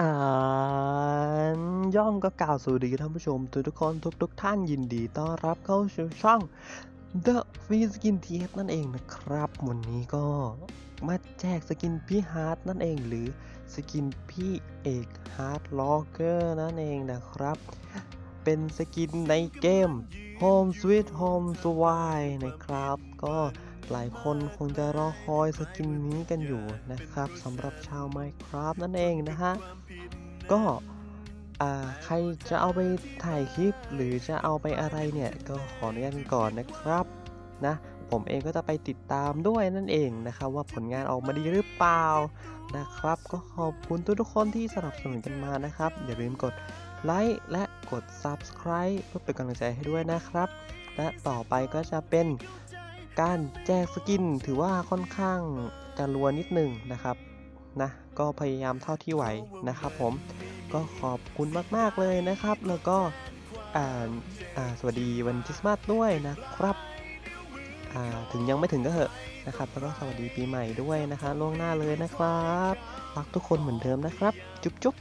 อ่านย่องก็กล่าวสวัสดีท่านผู้ชม ทุกทุกคนทุกทุกท่านยินดีต้อนรับเข้าสู่ช่อง The Free Skin TS นั่นเองนะครับ วันนี้ก็มาแจกสกินพี่ฮาร์ดนั่นเอง หรือสกินพี่เอกฮาร์ดล็อกเกอร์นั่นเองนะครับ เป็นสกินในเกม Home Sweet Home s w i นะครับ ก็ หลายคนคงจะรอคอยสกินนี้กันอยู่นะครับสำหรับชาว Minecraft นั่นเองนะฮะ ก็ใครจะเอาไปถ่ายคลิปหรือจะเอาไปอะไรเนี่ย ก็ขออนุญาตก่อนนะครับนะผมเองก็จะไปติดตามด้วยนั่นเองนะครับ ว่าผลงานออกมาดีหรือเปล่านะครับ ก็ขอบคุณทุกๆคนที่สนับสนุนกันมานะครับ อย่าลืมกดไลค์และกด Subscribe เพื่อเป็นกำลังใจให้ด้วยนะครับ และต่อไปก็จะเป็น การแจกสกินถือว่าค่อนข้างจะรัวนิดหนึ่งนะครับนะก็พยายามเท่าที่ไหวนะครับ ผมก็ขอบคุณมาก ๆ เลยนะครับ แล้วก็อ่าสวัสดีวันคริสต์มาสด้วยนะครับอ่าถึงยังไม่ถึงก็เถอะนะครับ แล้วก็สวัสดีปีใหม่ด้วยนะคะล่วงหน้าเลยนะครับ รักทุกคนเหมือนเดิมนะครับ จุ๊บจุ๊บ